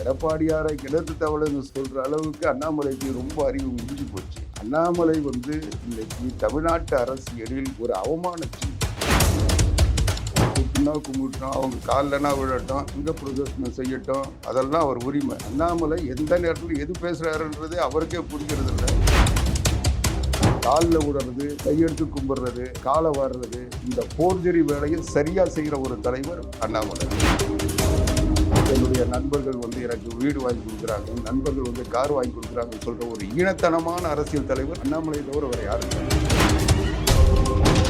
எடப்பாடியாரை கிணத்து தவளைன்னு சொல்கிற அளவுக்கு அண்ணாமலைக்கு ரொம்ப அறிவு முடிஞ்சு போச்சு. அண்ணாமலை வந்து இன்னைக்கு தமிழ்நாட்டு அரசியலில் ஒரு அவமானச்சு. குட்டினா கும்பிட்டோம் அவங்க கால்லனா விழட்டும் இங்கே பிரதர்ஷனம் செய்யட்டும் அதெல்லாம் அவர் உரிமை. அண்ணாமலை எந்த நேரத்தில் எது பேசுகிறாருன்றதே அவருக்கே புரிகிறது இல்லை. காலில் விடுறது கையெடுத்து கும்பிடுறது காலை வாடுறது இந்த போர்ஜரி வேலையை சரியாக செய்கிற ஒரு தலைவர் அண்ணாமலை. என்னுடைய நண்பர்கள் வந்து எனக்கு வீடு வாங்கி கொடுக்குறாங்க நண்பர்கள் வந்து கார் வாங்கி கொடுக்குறாங்கன்னு சொல்ற ஒரு ஈனத்தனமான அரசியல் தலைவர் அண்ணாமலை தவிர வேற யாரும் இல்லை.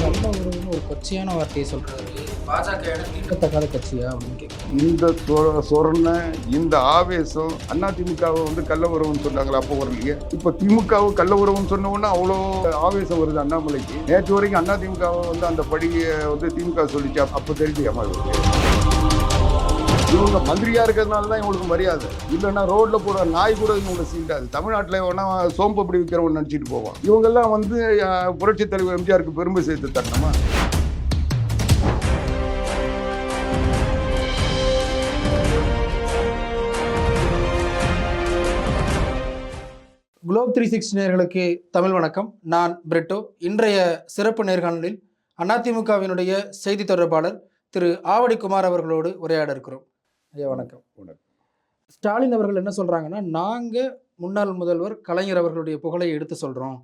நல்ல உறவுன்னு ஒரு கொச்சையான வார்த்தையை சொல்றாரு. பாஜக நீட்டத்தக்காத கட்சியா அப்படின்னு கேட்குறேன் இந்த சொ- சொரணை இந்த ஆவேசம் அண்ணா திமுகவை வந்து கள்ள உறவுன்னு சொன்னாங்களா அப்போ வரலையே இப்போ திமுகவை கள்ள உறவுன்னு சொன்ன உடனே அவ்வளோ ஆவேசம் வருது அண்ணாமலைக்கு. நேற்று வரைக்கும் அண்ணா திமுகவை வந்து அந்த படியை வந்து திமுக சொல்லிச்சு அப்போ தெரிஞ்சு ஏமா இவங்க மந்திரியா இருக்கிறதுனால தான் இவங்களுக்கு மரியாதை. இல்லைன்னா ரோட்ல போற நாய் கூட இவங்களை சீண்டாது தமிழ்நாட்டில் வேணா சோம்பு அப்படி விற்கிறவன் நினச்சிட்டு போவான். இவங்கெல்லாம் வந்து புரட்சி தலைவர் எம்ஜிஆருக்கு பெருமை சேர்த்து தரணுமா? குளோப் த்ரீ சிக்ஸ்டி நேர்களுக்கு தமிழ் வணக்கம். நான் பிரெட்டோ. இன்றைய சிறப்பு நேர்காணலில் அதிமுகவினுடைய செய்தி தொடர்பாளர் திரு ஆவடி குமார் அவர்களோடு உரையாட இருக்கிறோம் ஐயா வணக்கம். வணக்கம். ஸ்டாலின் அவர்கள் என்ன சொல்றாங்கன்னா நாங்க முன்னாள் முதல்வர் கலைஞர் அவர்களுடைய புகழை எடுத்து சொல்றோம்.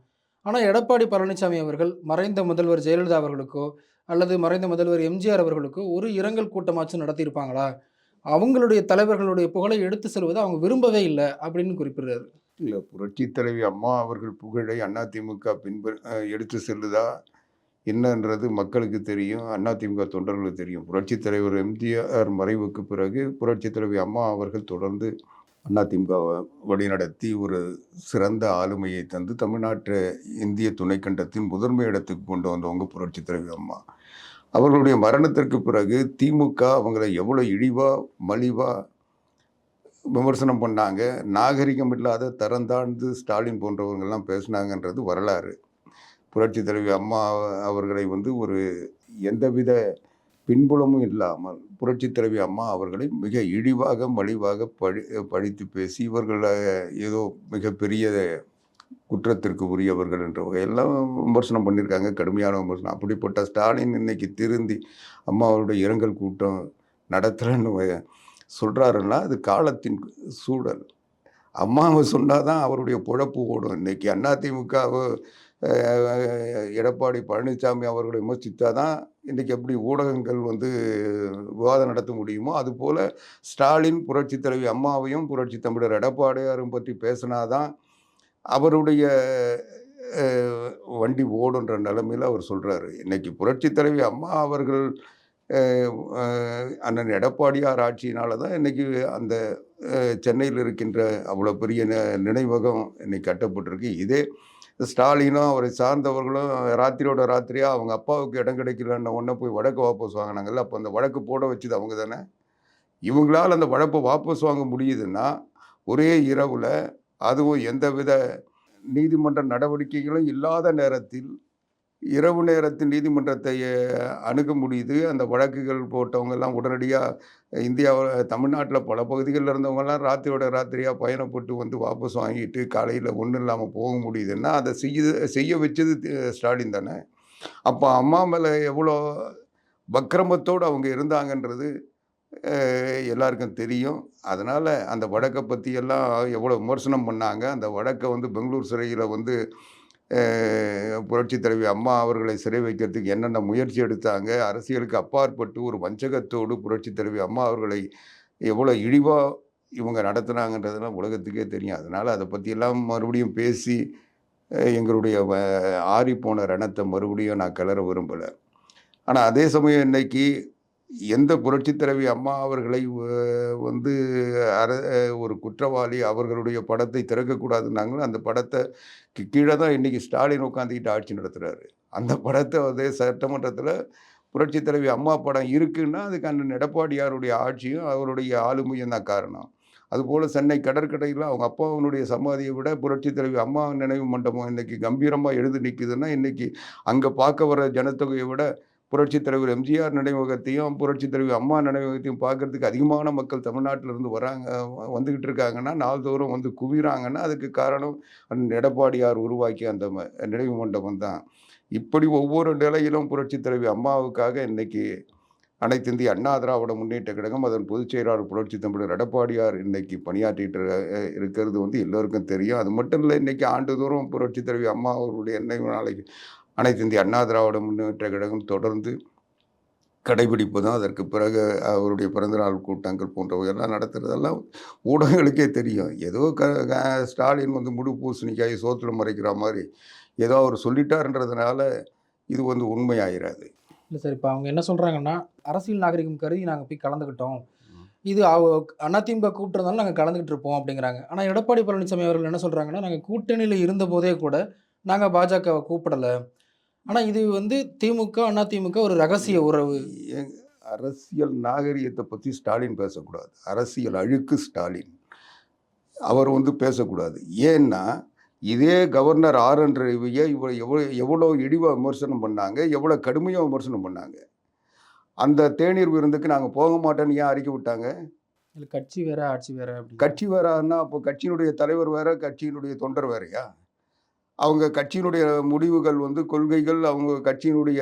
ஆனால் எடப்பாடி பழனிசாமி அவர்கள் மறைந்த முதல்வர் ஜெயலலிதா அவர்களுக்கோ அல்லது மறைந்த முதல்வர் எம்ஜிஆர் அவர்களுக்கோ ஒரு இரங்கல் கூட்டமாச்சும் நடத்தியிருப்பாங்களா? அவங்களுடைய தலைவர்களுடைய புகழை எடுத்து செல்வதை அவங்க விரும்பவே இல்லை அப்படின்னு குறிப்பிடுறாரு. இல்லை புரட்சி தலைவி அம்மா அவர்கள் புகழை அதிமுக பின்பு எடுத்து செல்லுதா? என்னன்றது மக்களுக்கு தெரியும் அதிமுக தொண்டர்களுக்கு தெரியும். புரட்சித் தலைவர் எம்ஜிஆர் மறைவுக்கு பிறகு புரட்சித் தலைவி அம்மா அவர்கள் தொடர்ந்து அதிமுகவை வழிநடத்தி ஒரு சிறந்த ஆளுமையை தந்து தமிழ்நாட்டு இந்திய துணைக்கண்டத்தின் முதன்மை இடத்துக்கு கொண்டு வந்தவங்க புரட்சித் தலைவி அம்மா. அவர்களுடைய மரணத்திற்கு பிறகு திமுக அவங்களை எவ்வளோ இழிவாக மலிவாக விமர்சனம் பண்ணாங்க. நாகரிகம் இல்லாத தரந்தாழ்ந்து ஸ்டாலின் போன்றவங்கள்லாம் பேசினாங்கன்றது வரலாறு. புரட்சி தலைவி அம்மா அவர்களை வந்து ஒரு எந்தவித பின்புலமும் இல்லாமல் புரட்சி தலைவி அம்மா அவர்களை மிக இழிவாக மலிவாக பழி பழித்து பேசி இவர்களை ஏதோ மிகப்பெரிய குற்றத்திற்கு உரியவர்கள் என்ற வகையெல்லாம் விமர்சனம் பண்ணியிருக்காங்க. கடுமையான விமர்சனம். அப்படிப்பட்ட ஸ்டாலின் இன்னைக்கு திருந்தி அம்மாவோட இரங்கல் கூட்டம் நடத்துகிறேன்னு சொல்கிறாருன்னா அது காலத்தின் சூழல். அம்மாவை சொன்னால் தான் அவருடைய பொழப்பு ஓடும். இன்றைக்கி அதிமுகவை எடப்பாடி பழனிசாமி அவர்களை விமர்சித்தால் தான் இன்றைக்கி எப்படி ஊடகங்கள் வந்து விவாதம் நடத்த முடியுமோ அதுபோல் ஸ்டாலின் புரட்சி தலைவி அம்மாவையும் புரட்சி தமிழர் எடப்பாடியாரும் பற்றி பேசினாதான் அவருடைய வண்டி ஓடுன்ற நிலைமையில் அவர் சொல்கிறாரு இன்றைக்கி புரட்சி தலைவி அம்மா அவர்கள் அண்ணன் எடப்பாடியார் ஆட்சியினால தான் இன்னைக்கு அந்த சென்னையில் இருக்கின்ற அவ்வளோ பெரிய நினைவகம் இன்னைக்கு கட்டப்பட்டிருக்கு. இதே ஸ்டாலினும் அவரை சார்ந்தவர்களும் ராத்திரியோட ராத்திரியாக அவங்க அப்பாவுக்கு இடம் கிடைக்கலன்ன ஒன்றை போய் வழக்கு வாபஸ் வாங்கினாங்கல்ல அப்போ அந்த வழக்கு போட வச்சது அவங்க தானே? இவங்களால் அந்த வழக்கை வாபஸ் வாங்க முடியுதுன்னா ஒரே இரவில் அதுவும் எந்தவித நீதிமன்ற நடவடிக்கைகளும் இல்லாத நேரத்தில் இரவு நேரத்தின் நீதிமன்றத்தை அணுக முடியுது. அந்த வழக்குகள் போட்டவங்கெல்லாம் உடனடியாக இந்தியாவில் தமிழ்நாட்டில் பல பகுதிகளில் இருந்தவங்கெல்லாம் ராத்திரியோட ராத்திரியாக பயணப்பட்டு வந்து வாபஸ் வாங்கிட்டு காலையில் ஒன்றும் இல்லாமல் போக முடியுதுன்னா அதை செய்ய செய்ய வச்சது ஸ்டாலின் தானே. அப்போ அம்மா மேலே எவ்வளோ வக்கிரமத்தோடு அவங்க இருந்தாங்கன்றது எல்லாருக்கும் தெரியும். அதனால் அந்த வழக்கை பற்றியெல்லாம் எவ்வளோ விமர்சனம் பண்ணாங்க. அந்த வழக்கை வந்து பெங்களூர் சிறையில் வந்து புரட்சி தலைவி அம்மா அவர்களை சிறை வைக்கிறதுக்கு என்னென்ன முயற்சி எடுத்தாங்க? அரசியலுக்கு அப்பாற்பட்டு ஒரு வஞ்சகத்தோடு புரட்சி தலைவி அம்மா அவர்களை எவ்வளோ இழிவாக இவங்க நடத்துனாங்கன்றதெல்லாம் உலகத்துக்கே தெரியும். அதனால் அதை பற்றியெல்லாம் மறுபடியும் பேசி எங்களுடைய ஆறிப்போன ரணத்தை மறுபடியும் நான் கிளற விரும்பலை. ஆனால் அதே சமயம் இன்னைக்கு எந்த புரட்சி தலைவி அம்மா அவர்களை வந்து அர ஒரு குற்றவாளி அவர்களுடைய படத்தை திறக்கக்கூடாதுன்னாங்களோ அந்த படத்தை கீழே தான் இன்றைக்கி ஸ்டாலின் உட்காந்துக்கிட்டு ஆட்சி நடத்துகிறாரு அந்த படத்தை வந்து சட்டமன்றத்தில் புரட்சி தலைவி அம்மா படம் இருக்குன்னா அதுக்கு அண்ணன் எடப்பாடியாருடைய ஆட்சியும் அவருடைய ஆளுமையும் தான் காரணம். அதுபோல் சென்னை கடற்கரையில் அவங்க அப்பாவினுடைய சமாதியை விட புரட்சி தலைவி அம்மா நினைவு மண்டபம் இன்றைக்கி கம்பீரமாக எழுந்து நிற்குதுன்னா இன்றைக்கி அங்கே பார்க்க வர ஜனத்தொகையை விட புரட்சித் தலைவர் எம்ஜிஆர் நினைவகத்தையும் புரட்சித் தலைவி அம்மா நினைவகத்தையும் பார்க்கறதுக்கு அதிகமான மக்கள் தமிழ்நாட்டிலிருந்து வராங்க வந்துக்கிட்டு இருக்காங்கன்னா நாள்தோறும் வந்து குவிறாங்கன்னா அதுக்கு காரணம் எடப்பாடியார் உருவாக்கிய அந்த நினைவு மண்டபம் தான். இப்படி ஒவ்வொரு நிலையிலும் புரட்சித் தலைவி அம்மாவுக்காக இன்னைக்கு அனைத்து இந்திய அண்ணா திராவிட முன்னேற்ற கழகம் அதன் பொதுச் செயலாளர் புரட்சி தமிழர் எடப்பாடியார் இன்னைக்கு பணியாற்றிட்டு இருக்கிறது வந்து எல்லோருக்கும் தெரியும். அது மட்டும் இல்லை இன்னைக்கு ஆண்டுதோறும் புரட்சி தலைவி அம்மா அவருடைய நினைவு நாளைக்கு அனைத்து இந்திய அண்ணா திராவிட முன்னேற்ற கழகம் தொடர்ந்து கடைபிடிப்பதும் அதற்கு பிறகு அவருடைய பிறந்தநாள் கூட்டங்கள் போன்றவையெல்லாம் நடத்துறதெல்லாம் ஊடகங்களுக்கே தெரியும். ஏதோ க ஸ்டாலின் வந்து முழு பூசணிக்காய் சோத்துல மறைக்கிற மாதிரி ஏதோ அவர் சொல்லிட்டாருன்றதுனால இது வந்து உண்மையாயிராது. இல்லை சார் இப்போ அவங்க என்ன சொல்கிறாங்கன்னா அரசியல் நாகரிகம் கருதி நாங்கள் போய் கலந்துக்கிட்டோம். இது அவ அதிமுக கூப்பிட்டுருந்தாலும் நாங்கள் கலந்துக்கிட்டு இருப்போம் அப்படிங்கிறாங்க. ஆனால் எடப்பாடி பழனிசாமி அவர்கள் என்ன சொல்கிறாங்கன்னா நாங்கள் கூட்டணியில் இருந்த போதே கூட நாங்கள் பாஜகவை கூப்பிடலை. ஆனால் இது வந்து திமுக அதிமுக ஒரு ரகசிய உறவு. அரசியல் நாகரிகத்தை பற்றி ஸ்டாலின் பேசக்கூடாது. அரசியல் அழுக்கு ஸ்டாலின். அவர் வந்து பேசக்கூடாது. ஏன்னா இதே கவர்னர் ஆர் என் ரவியை இவ்வளோ எவ்வளோ எவ்வளோ இழிவாக விமர்சனம் பண்ணாங்க எவ்வளோ கடுமையாக விமர்சனம் பண்ணாங்க. அந்த தேநீர் விருந்துக்கு நாங்கள் போக மாட்டோன்னு ஏன் அறிக்கை விட்டாங்க? கட்சி வேற ஆட்சி வேற கட்சி வேறான்னா அப்போ கட்சியினுடைய தலைவர் வேற கட்சியினுடைய தொண்டர் வேறயா? அவங்க கட்சியினுடைய முடிவுகள் வந்து கொள்கைகள் அவங்க கட்சியினுடைய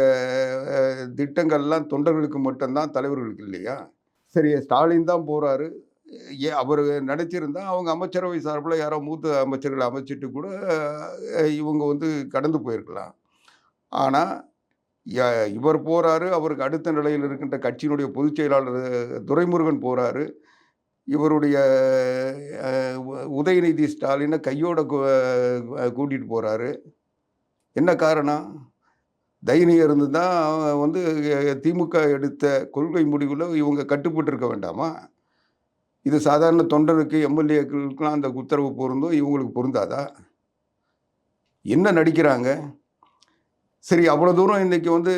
திட்டங்கள்லாம் தொண்டர்களுக்கு மட்டும்தான் தலைவர்களுக்கு இல்லையா? சரி ஸ்டாலின் தான் போகிறாரு ஏ அவர் நினச்சிருந்தா அவங்க அமைச்சரவை சார்பில் யாரோ மூத்த அமைச்சர்களை அமைச்சிட்டு கூட இவங்க வந்து கடந்து போயிருக்கலாம். ஆனால் இவர் போகிறாரு அவருக்கு அடுத்த நிலையில் இருக்கின்ற கட்சியினுடைய பொதுச் செயலாளர் துரைமுருகன் போகிறாரு இவருடைய உதயநிதி ஸ்டாலினை கையோட கூட்டிகிட்டு போகிறாரு என்ன காரணம்? தைரியம் இருந்து தான் வந்து திமுக எடுத்த கொள்கை முடிவில் இவங்க கட்டுப்பட்டுருக்க வேண்டாமா? இது சாதாரண தொண்டருக்கு எம்எல்ஏக்களுக்கெல்லாம் அந்த உத்தரவு பொருந்தும் இவங்களுக்கு பொருந்தாதா? என்ன நடிக்கிறாங்க? சரி அவ்வளோ தூரம் இன்றைக்கி வந்து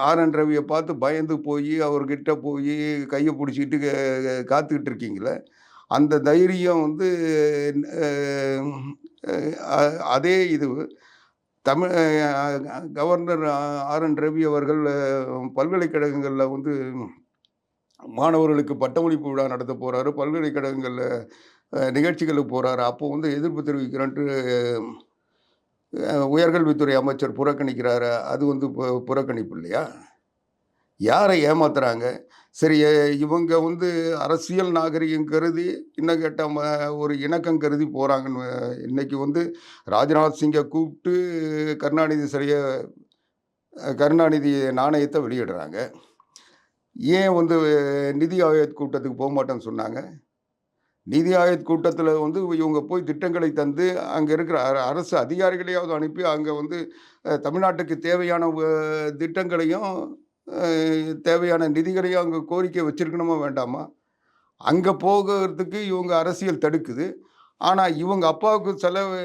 ஆர்என் ஆர் என் ரவியை பார்த்து பயந்து போய் அவர்கிட்ட போய் கையை பிடிச்சிக்கிட்டு காத்துக்கிட்டு இருக்கீங்களே அந்த தைரியம் வந்து அதே இது Tamil governor R N Ravi அவர்கள் பல்கலைக்கழகங்களில் வந்து மாணவர்களுக்கு பட்டமளிப்பு விழா நடத்த போகிறாரு பல்கலைக்கழகங்களில் நிகழ்ச்சிகளுக்கு போகிறாரு அப்போ வந்து எதிர்ப்பு தெரிவிக்கிறேன்ட்டு உயர்கல்வித்துறை அமைச்சர் புறக்கணிக்கிறாரு. அது வந்து புறக்கணிப்பு இல்லையா? யாரை ஏமாத்துறாங்க? சரி இவங்க வந்து அரசியல் நாகரிகம் கருதி இன்னும் கேட்டால் ஒரு இணக்கம் கருதி போகிறாங்கன்னு இன்னைக்கு வந்து ராஜ்நாத் சிங்கை கூப்பிட்டு கருணாநிதி சிலைய கருணாநிதி நாணயத்தை வெளியிடுறாங்க. ஏன் வந்து நிதி ஆயோக் கூட்டத்துக்கு போக மாட்டேன்னு சொன்னாங்க? நிதி ஆயோக் கூட்டத்தில் வந்து இவங்க போய் திட்டங்களை தந்து அங்கே இருக்கிற அர- அரசு அதிகாரிகளையாவது அனுப்பி அங்கே வந்து தமிழ்நாட்டுக்கு தேவையான திட்டங்களையும் தேவையான நிதிகளையும் அங்கே கோரிக்கை வச்சுருக்கணுமா வேண்டாமா? அங்கே போகிறதுக்கு இவங்க அரசியல் தடுக்குது. ஆனால் இவங்க அப்பாவுக்கு செலவு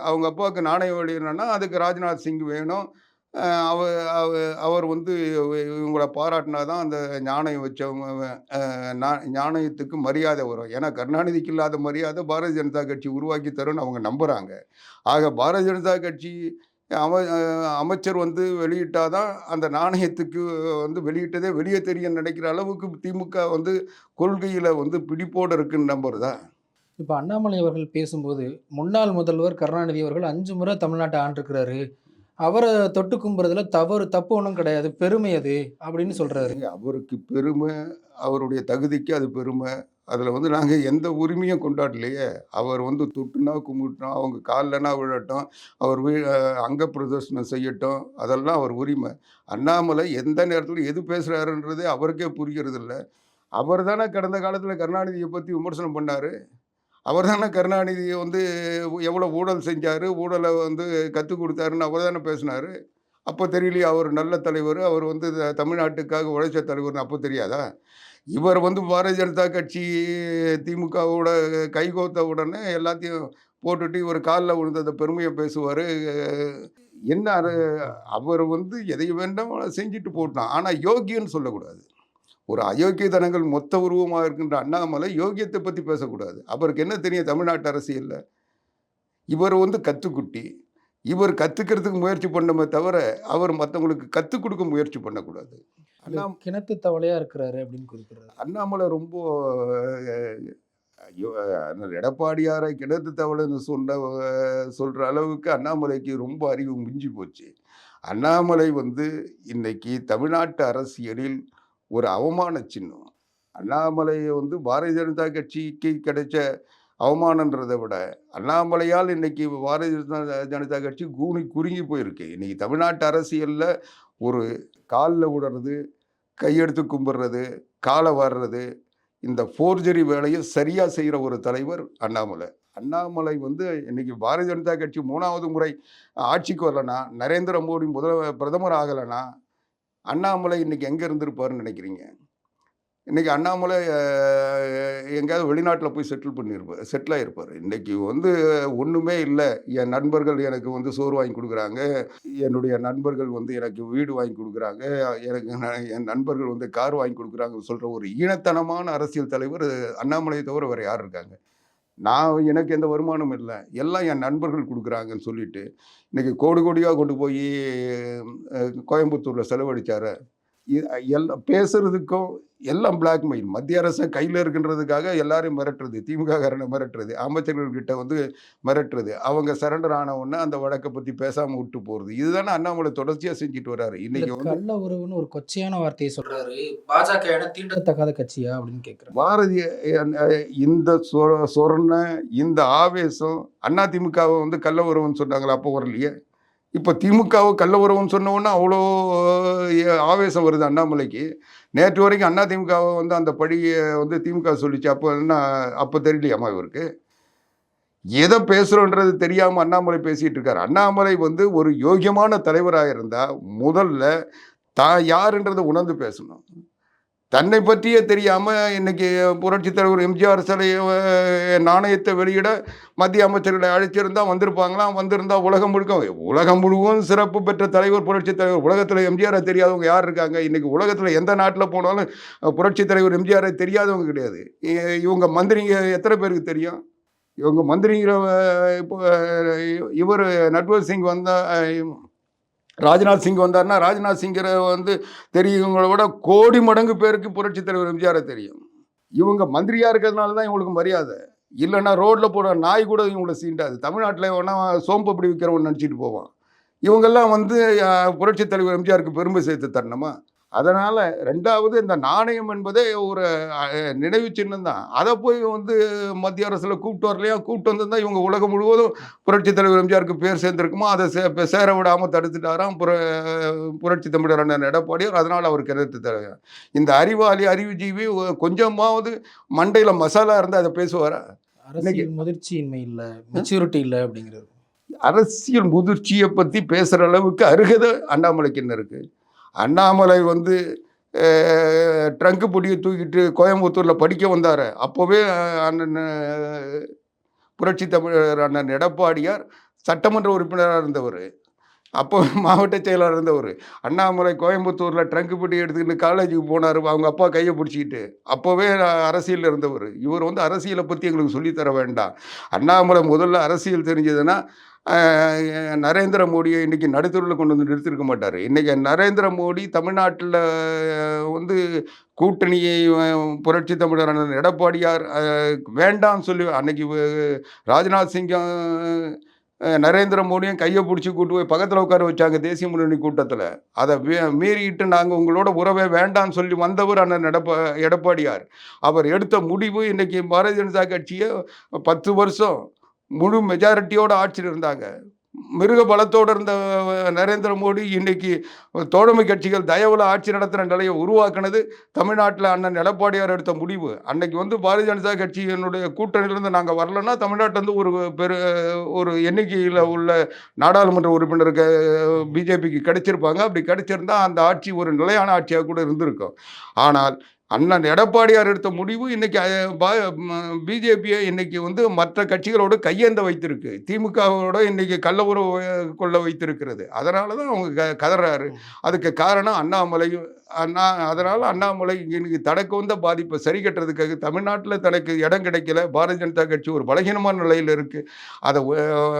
அவங்க அப்பாவுக்கு நாணயம் வெளியிடணும்னா அதுக்கு ராஜ்நாத் சிங் வேணும். அவ அவ- அவர் வந்து இவங்கள பாராட்டினா தான் அந்த நாணயம் வச்சவங்க நா- நாணயத்துக்கு மரியாதை வரும். ஏன்னா கருணாநிதிக்கு இல்லாத மரியாதை பாரதிய ஜனதா கட்சி உருவாக்கி தரும்னு அவங்க நம்புகிறாங்க ஆக பாரதிய ஜனதா கட்சி அம அஹ், அமைச்சர் வந்து வெளியிட்டாதான் அந்த நாணயத்துக்கு வந்து வெளியிட்டதே வெளியே தெரிய நினைக்கிற அளவுக்கு திமுக வந்து கொள்கையில் வந்து பிடிப்போடு இருக்குன்னு நம்புறதா? இப்போ அண்ணாமலை அவர்கள் பேசும்போது முன்னாள் முதல்வர் கருணாநிதி அவர்கள் அஞ்சு முறை தமிழ்நாட்டை ஆண்டிருக்கிறாரு. அவரை தொட்டு கும்புறதுல தவறு தப்பு ஒன்றும் கிடையாது. பெருமை அது அப்படின்னு சொல்றாரு. அவருக்கு பெருமை அவருடைய தகுதிக்கு அது பெருமை. அதில் வந்து நாங்கள் எந்த உரிமையும் கொண்டாடலையே. அவர் வந்து தொட்டுனா கும்பிட்டோம் அவங்க கால்லனா விழட்டும். அவர் வீ அங்க பிரதர்சனம் செய்யட்டும். அதெல்லாம் அவர் உரிமை. அண்ணாமலை எந்த நேரத்தில் எது பேசுகிறாருன்றதே அவருக்கே புரிகிறது இல்லை அவர் தானே கடந்த காலத்தில் கருணாநிதியை பற்றி விமர்சனம் பண்ணார். அவர் தானே கருணாநிதியை வந்து எவ்வளோ ஊழல் செஞ்சார் ஊழலை வந்து கற்றுக் கொடுத்தாருன்னு அவர் தானே பேசினார். அப்போ தெரியலையா அவர் நல்ல தலைவர் அவர் வந்து த- தமிழ்நாட்டுக்காக உழைச்ச தலைவர்னு அப்போ தெரியாதா? இவர் வந்து பாரதிய ஜனதா கட்சி திமுகவோட கைகோத்த உடனே எல்லாத்தையும் போட்டுட்டு இவர் காலில் விழுந்த அந்த பெருமையை பேசுவார். என்ன அவர் வந்து எதை வேண்டாம் செஞ்சுட்டு போட்டான் ஆனால் யோகியன்னு சொல்லக்கூடாது. ஒரு அயோக்கியத்தனங்கள் மொத்த உருவமாக இருக்கின்ற அண்ணாமலை யோகியத்தை பற்றி பேசக்கூடாது. அவருக்கு என்ன தெரியும்? தமிழ்நாட்டு அரசியலில். இவர் வந்து கத்துக்குட்டி. இவர் கற்றுக்கிறதுக்கு முயற்சி பண்ணமே தவிர அவர் மற்றவங்களுக்கு கற்றுக் கொடுக்க முயற்சி பண்ணக்கூடாது. அண்ணா கிணத்து தவளையா இருக்கிறாரு அப்படின்னு குறிப்பிடுறாரு. அண்ணாமலை ரொம்ப எடப்பாடியாரை கிணத்து தவளைன்னு சொன்ன சொல்ற அளவுக்கு அண்ணாமலைக்கு ரொம்ப அறிவு மிஞ்சி போச்சு. அண்ணாமலை வந்து இன்னைக்கு தமிழ்நாட்டு அரசியலில் ஒரு அவமான சின்னம். அண்ணாமலையை வந்து பாரதிய ஜனதா கட்சிக்கு கிடைச்ச அவமானன்றதை விட அண்ணாமலையால் இன்னைக்கு பாரதிய ஜனதா ஜனதா கட்சி கூனி குறுங்கி போயிருக்கு. இன்னைக்கு தமிழ்நாட்டு அரசியலில் ஒரு காலில் விடுறது கையெடுத்து கும்பிடுறது காலை வர்றது இந்த ஃபோர்ஜரி வேலையை சரியாக செய்கிற ஒரு தலைவர் அண்ணாமலை. அண்ணாமலை வந்து இன்னைக்கு பாரதிய ஜனதா கட்சி மூணாவது முறை ஆட்சிக்கு வரலனா நரேந்திர மோடி முதல் பிரதமர் ஆகலைன்னா அண்ணாமலை இன்னைக்கு எங்கே இருந்திருப்பாருன்னு நினைக்கிறீங்க? இன்னைக்கு அண்ணாமலை எங்கேயாவது வெளிநாட்டில் போய் செட்டில் பண்ணியிருப்பார் செட்டில் ஆகிருப்பார் இன்னைக்கு வந்து ஒன்றுமே இல்லை. என் நண்பர்கள் எனக்கு வந்து சோறு வாங்கி கொடுக்குறாங்க. என்னுடைய நண்பர்கள் வந்து எனக்கு வீடு வாங்கி கொடுக்குறாங்க. எனக்கு ந- என் நண்பர்கள் வந்து கார் வாங்கி கொடுக்குறாங்கன்னு சொல்கிற ஒரு ஈனத்தனமான அரசியல் தலைவர் அண்ணாமலையை தவிர வேறு யார் இருக்காங்க? நான் எனக்கு எந்த வருமானமும் இல்லை. எல்லாம் என் நண்பர்கள் கொடுக்குறாங்கன்னு சொல்லிட்டு இன்றைக்கி கோடி கோடியாக கொண்டு போய் கோயம்புத்தூரில் செலவழித்தார் எல்லாம் பேசுறதுக்கும் எல்லாம் பிளாக்மெயில் மத்திய அரசு கையில் இருக்கின்றதுக்காக எல்லாரையும் மிரட்டுறது. திமுக காரனை மிரட்டுறது. அமைச்சர்கள்கிட்ட வந்து மிரட்டுறது. அவங்க சரண்டர் ஆன உடனே அந்த வழக்கை பற்றி பேசாமல் விட்டு போகிறது இதுதானே அண்ணாமலை தொடர்ச்சியாக செஞ்சுட்டு வராரு. இந்த இன்னைக்கு வந்து கள்ள உறவுன்னு ஒரு கொச்சையான வார்த்தையை சொல்றாரு. பாஜக தீண்டத்தக்காத கட்சியா அப்படின்னு கேட்கிறாரு பாரதிய இந்த சொ- சொரணை இந்த ஆவேசம் அண்ணா திமுகவை வந்து கள்ள உறவுன்னு சொன்னாங்களா அப்போ வரலையே? இப்போ திமுகவை கள்ள உறவுன்னு சொன்ன அவ்வளோ ஆவேசம் வருது அண்ணாமலைக்கு. நேற்று வரைக்கும் அண்ணா திமுகவை வந்து அந்த படியை வந்து திமுக சொல்லிச்சு. அப்போ என்ன அப்போ தெரியலையாமா இவருக்கு? எதை பேசுகிறோன்றது தெரியாமல் அண்ணாமலை பேசிகிட்டு இருக்கார். அண்ணாமலை வந்து ஒரு யோகியமான தலைவராக இருந்தால் முதல்ல தான் யாருன்றதை உணர்ந்து பேசணும். தன்னை பற்றியே தெரியாமல் இன்னைக்கு புரட்சித் தலைவர் எம்ஜிஆர் சிலை நாணயத்தை வெளியிட மத்திய அமைச்சர்களை அழைச்சிருந்தா வந்திருப்பாங்களாம் வந்திருந்தா உலகம் முழுக்க உலகம் முழுவதும் சிறப்பு பெற்ற தலைவர் புரட்சித் தலைவர். உலகத்தில் எம்ஜிஆரை தெரியாதவங்க யார் இருக்காங்க? இன்னைக்கு உலகத்தில் எந்த நாட்டில் போனாலும் புரட்சித் தலைவர் எம்ஜிஆரை தெரியாதவங்க கிடையாது. இ- இவங்க மந்திரிங்க எத்தனை பேருக்கு தெரியும்? இவங்க மந்திரிங்கிற இப்போ இவர் நட்வர் சிங் வந்தால் ராஜ்நாத் சிங் வந்தார்னா ராஜ்நாத் சிங்கரை வந்து தெரியுங்கள விட கோடி மடங்கு பேருக்கு புரட்சித் தலைவர் எம்ஜிஆரை தெரியும். இவங்க மந்திரியாக இருக்கிறதுனால தான் இவங்களுக்கு மரியாதை. இல்லைன்னா ரோட்டில் போகிற நாய் கூட இவங்களை சீண்டாது. தமிழ்நாட்டில் வேணா சோம்பு அப்படி விற்கிறவன் நினச்சிட்டு போவான். இவங்கெல்லாம் வந்து புரட்சி புரட்சித் தலைவர் எம்ஜிஆருக்கு பெருமை சேர்த்து தரணுமா? அதனால் ரெண்டாவது இந்த நாணயம் என்பதே ஒரு நினைவு சின்னம் தான். அதை போய் வந்து மத்திய அரசில் கூப்பிட்டு வரலையா? கூப்பிட்டு வந்திருந்தா இவங்க உலகம் முழுவதும் புரட்சித் தலைவர் எம்ஜிஆருக்கு பேர் சேர்ந்திருக்குமோ? அதை சே சேர விடாமல் தடுத்துட்டாராம் புர புரட்சி தமிழர் அண்ணன் எடப்பாடியார். அதனால் அவருக்கு எதிர்த்து தர இந்த அறிவாளி அறிவுஜீவி கொஞ்சமாவது மண்டையில் மசாலா இருந்தால் அதை பேசுவாரா? அரசியல் முதிர்ச்சியின்மை இல்ல மெச்சூரிட்டி இல்ல அப்படிங்கிறது. அரசியல் முதிர்ச்சியை பற்றி பேசுகிற அளவுக்கு அருகதை அண்ணாமலைக்கு என்ன இருக்குது அண்ணாமலை வந்து ட்ரங்கு பொடியை தூக்கிட்டு கோயம்புத்தூரில் படிக்க வந்தார். அப்போவே அண்ணன் புரட்சி தமிழர் அண்ணன் எடப்பாடியார் சட்டமன்ற உறுப்பினராக இருந்தவர். அப்போ மாவட்ட செயலாளர் இருந்தவர். அண்ணாமலை கோயம்புத்தூரில் ட்ரங்கு பெட்டி எடுத்துக்கிட்டு காலேஜுக்கு போனார் அவங்க அப்பா கையை பிடிச்சிக்கிட்டு. அப்போவே அரசியலில் இருந்தவர். இவர் வந்து அரசியலை பற்றி எங்களுக்கு சொல்லித்தர வேண்டாம். அண்ணாமலை முதல்ல அரசியல் தெரிஞ்சதுன்னா நரேந்திர மோடியை இன்னைக்கு நடுத்தருவில் கொண்டு வந்து நிறுத்திருக்க மாட்டார். இன்றைக்கி நரேந்திர மோடி தமிழ்நாட்டில் வந்து கூட்டணியை புரட்சி தமிழர் அண்ணன் எடப்பாடியார் வேண்டாம்னு சொல்லி அன்னைக்கு ராஜ்நாத் சிங்கம் நரேந்திர மோடியும் கையை பிடிச்சி கூட்டு போய் பக்கத்தில் உட்கார வச்சாங்க தேசிய முன்னணி கூட்டத்தில். அதை மீறிட்டு நாங்கள் உங்களோட உறவை வேண்டாம்னு சொல்லி வந்தவர் அண்ணன் எடப்பா எடப்பாடியார். அவர் எடுத்த முடிவு இன்றைக்கி பாரதிய ஜனதா கட்சியை பத்து வருஷம் முழு மெஜாரிட்டியோட ஆட்சியில் இருந்தாங்க. மிருக பலத்தோடு இருந்த நரேந்திர மோடி இன்னைக்கு தோழமை கட்சிகள் தயவுல ஆட்சி நடத்துகிற நிலையை உருவாக்குனது தமிழ்நாட்டில் அண்ணன் எடப்பாடியார் எடுத்த முடிவு. அன்னைக்கு வந்து பாரதிய ஜனதா கட்சியினுடைய கூட்டணியிலிருந்து நாங்கள் வரலன்னா தமிழ்நாட்டிலேருந்து ஒரு பெரு ஒரு எண்ணிக்கையில் உள்ள நாடாளுமன்ற உறுப்பினருக்கு பிஜேபிக்கு கிடைச்சிருப்பாங்க. அப்படி கிடைச்சிருந்தா அந்த ஆட்சி ஒரு நிலையான ஆட்சியாக கூட இருந்திருக்கும். ஆனால் அண்ணன் எடப்பாடியார் எடுத்த முடிவு இன்னைக்கு பிஜேபியை இன்னைக்கு வந்து மற்ற கட்சிகளோடு கையேந்த வைத்திருக்கு. திமுகவோட இன்னைக்கு கள்ள உறவு கொள்ள வைத்திருக்கிறது. அதனால தான் அவங்க க- கதறாரு. அதுக்கு காரணம் அண்ணாமலை அண்ணா அதனால் அண்ணாமலை இன்னைக்கு தனக்கு வந்த பாதிப்பை சரி கட்டுறதுக்காக தமிழ்நாட்டில் தனக்கு இடம் கிடைக்கல. பாரதிய ஜனதா கட்சி ஒரு பலகீனமான நிலையில் இருக்குது அதை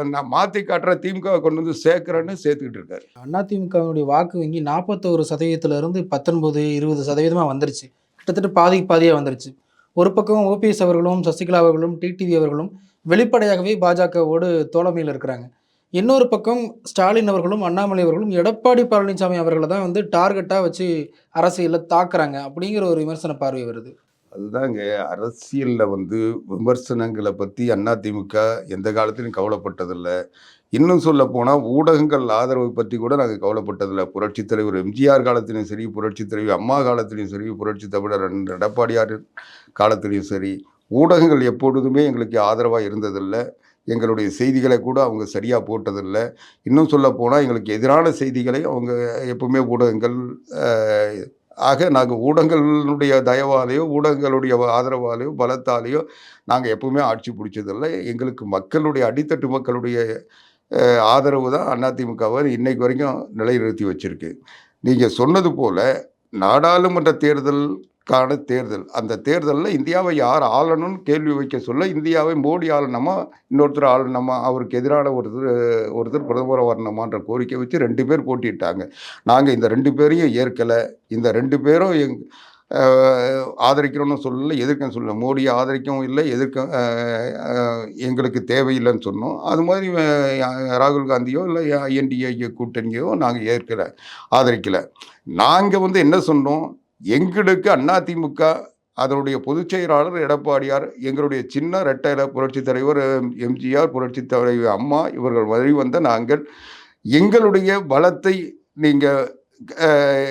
நான் மாற்றி காட்டுற திமுக கொண்டு வந்து சேர்க்குறேன்னு சேர்த்துக்கிட்டு இருக்காரு. அதிமுகவுடைய வாக்கு வங்கி நாற்பத்தோரு சதவீதத்துல இருந்து பத்தொன்பது இருபது சதவீதமாக வந்துருச்சு. கிட்டத்தட்ட பாதி பாதியாக வந்துருச்சு. ஒரு பக்கம் ஓபிஎஸ் அவர்களும் சசிகலா அவர்களும் டிடிவி அவர்களும் வெளிப்படையாகவே பாஜகவோடு தோழமையில் இருக்கிறாங்க. இன்னொரு பக்கம் ஸ்டாலின் அவர்களும் அண்ணாமலை அவர்களும் எடப்பாடி பழனிசாமி அவர்களை தான் வந்து டார்கெட்டாக வச்சு அரசியலில் தாக்குறாங்க அப்படிங்கிற ஒரு விமர்சன பார்வை வருது. அதுதாங்க அரசியலில் வந்து விமர்சனங்களை பற்றி அதிமுக எந்த காலத்திலும் கவலைப்பட்டதில்லை. இன்னும் சொல்ல போனால் ஊடகங்கள் ஆதரவை பற்றி கூட நாங்கள் கவலைப்பட்டதில்லை. புரட்சித் தலைவர் எம்ஜிஆர் காலத்திலையும் சரி புரட்சித் தலைவி அம்மா காலத்திலையும் சரி புரட்சி தமிழர் எடப்பாடியார் காலத்திலையும் சரி ஊடகங்கள் எப்பொழுதுமே எங்களுக்கு ஆதரவாக இருந்ததில்லை. எங்களுடைய செய்திகளை கூட அவங்க சரியாக போட்டதில்லை. இன்னும் சொல்ல போனால் எங்களுக்கு எதிரான செய்திகளை அவங்க எப்பவுமே ஊடகங்கள் ஆக நாங்கள் ஊடகங்களுடைய தயவாலேயோ ஊடகங்களுடைய ஆதரவாலேயோ பலத்தாலேயோ நாங்கள் எப்பவுமே ஆட்சி பிடிச்சதில்லை. எங்களுக்கு மக்களுடைய அடித்தட்டு மக்களுடைய ஆதரவு தான் அதிமுகவை இன்னைக்கு வரைக்கும் நிலைநிறுத்தி வச்சுருக்கு. நீங்கள் சொன்னது போல நாடாளுமன்ற கான தேர்தல். அந்த தேர்தலில் இந்தியாவை யார் ஆளணும்னு கேள்வி வைக்க சொல்ல இந்தியாவை மோடி ஆளணுமா இன்னொருத்தர் ஆளணுமா அவருக்கு எதிரான ஒருத்தர் ஒருத்தர் பிரதமர் வரணுமான்ற கோரிக்கை வச்சு ரெண்டு பேர் போட்டிட்டாங்க. நாங்கள் இந்த ரெண்டு பேரையும் ஏற்கலை. இந்த ரெண்டு பேரும் எங் ஆதரிக்கிறோன்னு சொல்லலை எதிர்க்கன்னு சொல்லலை. மோடியை ஆதரிக்கவும் இல்லை எதிர்க்க எங்களுக்கு தேவையில்லைன்னு சொன்னோம். அது மாதிரி ராகுல் காந்தியோ இல்லை என்டிஏ கூட்டணியோ நாங்கள் ஏற்கலை ஆதரிக்கலை. நாங்கள் வந்து என்ன சொன்னோம் எங்களுக்கு அதிமுக அதனுடைய பொதுச் செயலாளர் எடப்பாடியார் எங்களுடைய சின்ன ரெட்டையில புரட்சித் தலைவர் எம்ஜிஆர் புரட்சித் தலைவர் அம்மா இவர்கள் வழி வந்த நாங்கள் எங்களுடைய பலத்தை நீங்கள்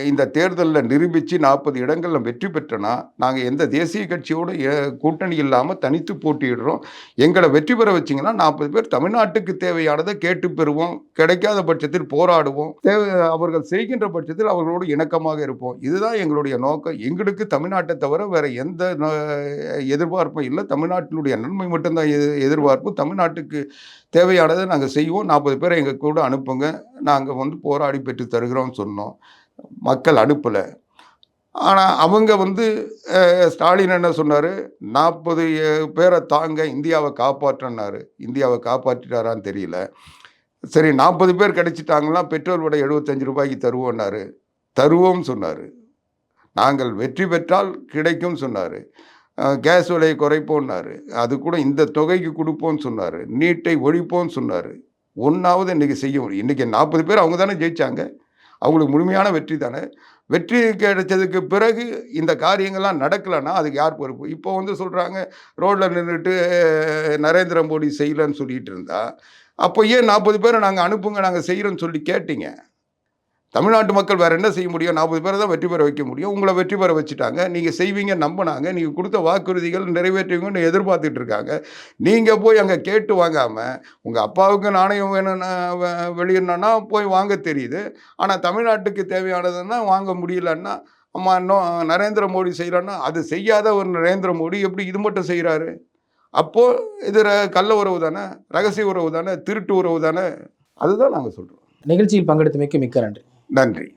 இந்த தேர்தலில் நிரூபித்து நாற்பது இடங்களில் வெற்றி பெற்றனா? நாங்கள் எந்த தேசிய கட்சியோடு கூட்டணி இல்லாமல் தனித்து போட்டியிடுறோம். எங்களை வெற்றி பெற வச்சிங்கன்னா நாற்பது பேர் தமிழ்நாட்டுக்கு தேவையானதை கேட்டு பெறுவோம். கிடைக்காத பட்சத்தில் போராடுவோம். தேவை அவர்கள் செய்கின்ற பட்சத்தில் அவர்களோடு இணக்கமாக இருப்போம். இதுதான் எங்களுடைய நோக்கம். எங்களுக்கு தமிழ்நாட்டை தவிர வேறு எந்த எதிர்பார்ப்பும் இல்லை. தமிழ்நாட்டினுடைய நன்மை மட்டும்தான் எ- எதிர்பார்ப்பு. தமிழ்நாட்டுக்கு தேவையானதை நாங்கள் செய்வோம். நாற்பது பேரை எங்கள் கூட அனுப்புங்க. நாங்கள் வந்து போராடி பெற்று தருகிறோம்னு சொன்னோம். மக்கள் அனுப்பலை ஆனால் அவங்க வந்து ஸ்டாலின் என்ன சொன்னார்? நாற்பது பேரை தாங்க இந்தியாவை காப்பாற்றினார் இந்தியாவை காப்பாற்றிட்டாரான்னு தெரியல. சரி நாற்பது பேர் கிடைச்சிட்டாங்களா பெட்ரோல் விட எழுபத்தஞ்சு ரூபாய்க்கு தருவோன்னாரு. தருவோம் சொன்னார். நாங்கள் வெற்றி பெற்றால் கிடைக்கும் சொன்னார். கேஸ் விலையை குறைப்போம்னாரு அது கூட இந்த தொகைக்கு கொடுப்போம்னு சொன்னார். நீட்டை ஒழிப்போம்னு சொன்னார். ஒன்றாவது இன்றைக்கி செய்ய முடியும். இன்றைக்கி நாற்பது பேர் அவங்க தானே ஜெயிச்சாங்க. அவங்களுக்கு முழுமையான வெற்றி தானே? வெற்றி கிடைச்சதுக்கு பிறகு இந்த காரியங்கள்லாம் நடக்கலைன்னா அதுக்கு யார் பொறுப்பு? இப்போ வந்து சொல்கிறாங்க ரோட்டில் நின்றுட்டு நரேந்திர மோடி செய்யலைன்னு சொல்லிட்டு இருந்தா அப்போ ஏன் நாற்பது பேரை நாங்கள் அனுப்புங்க நாங்கள் செய்கிறோன்னு சொல்லி கேட்டீங்க? தமிழ்நாட்டு மக்கள் வேறு என்ன செய்ய முடியும்? நாற்பது பேரை தான் வெற்றி பெற வைக்க முடியும். உங்களை வெற்றி பெற வச்சுட்டாங்க. நீங்கள் செய்வீங்க நம்பினாங்க. நீங்கள் கொடுத்த வாக்குறுதிகள் நிறைவேற்றுவீங்கன்னு எதிர்பார்த்துட்டு இருக்காங்க. நீங்கள் போய் அங்கே கேட்டு வாங்காமல் உங்கள் அப்பாவுக்கு நாணயம் வேணும்னா வெளியிடணும்னா போய் வாங்க தெரியுது. ஆனால் தமிழ்நாட்டுக்கு தேவையானதுன்னா வாங்க முடியலன்னா அம்மா இன்னும் நரேந்திர மோடி செய்கிறான்னா அது செய்யாத ஒரு நரேந்திர மோடி எப்படி இது மட்டும் செய்கிறாரு அப்போது இது ர- கள்ள உறவு தானே ரகசிய உறவு தானே திருட்டு உறவு தானே? அதுதான் நாங்கள் சொல்கிறோம் நிகழ்ச்சியில் பங்கெடுத்தமைக்கு மிக்க நன்றி. நன்றி.